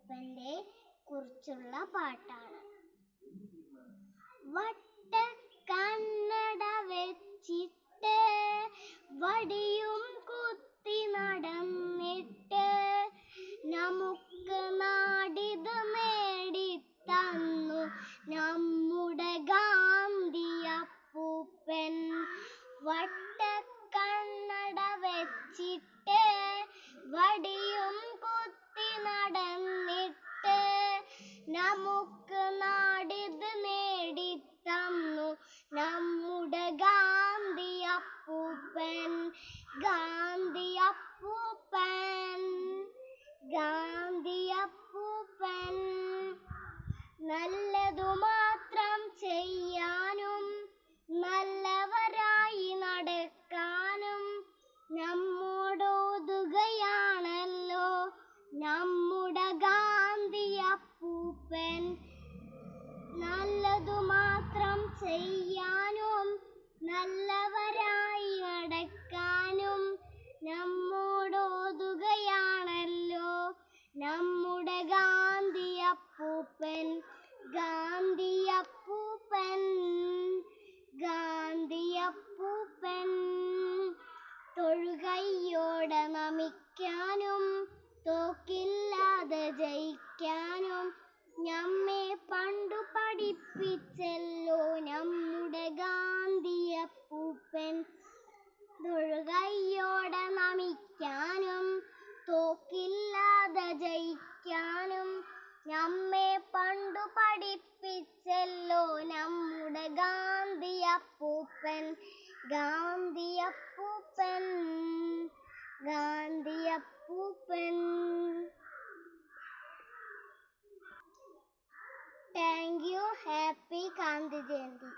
കുറുപ്പനെ കുറിച്ചുള്ള പാട്ടാണ്. നമുക്ക് നാടിത് നേടിത്തന്നു. നമ്മുടെ ഗാന്ധി അപ്പൂപ്പൻ ഗാന്ധി അപ്പൂപ്പൻ ഗാന്ധി അപ്പൂപ്പൻ. നല്ലതു മാത്രം ചെയ്യാനും നല്ലവരായി നടക്കാനും നമ്മോടോതുകയാണല്ലോ നമ്മുടെ മാത്രം ചെയ്യാനും നല്ലവരായി നടക്കാനും നമ്മോടോതുകയാണല്ലോ. നമ്മുടെ ഗാന്ധിയപ്പൂപ്പൻ ഗാന്ധിയപ്പൂപ്പൻ ഗാന്ധിയപ്പൂപ്പൻ. തൊഴുകൈയോടെ നമിക്കാനും തോക്കില്ലാതെ ജയിക്കാനും ഞമ്മെ പണ്ടു പഠിപ്പിച്ചല്ലോ നമ്മുടെ ഗാന്ധി അപ്പൂപ്പൻ നമിക്കാനും തോക്കില്ലാതെ ജയിക്കാനും നമ്മെ പണ്ടു പഠിപ്പിച്ചല്ലോ നമ്മുടെ ഗാന്ധി ഗാന്ധിയപ്പൂപ്പൻ ഗാന്ധി അപ്പൂപ്പൻ ഗാന്ധി അപ്പൂപ്പൻ thank you happy Gandhi Jayanti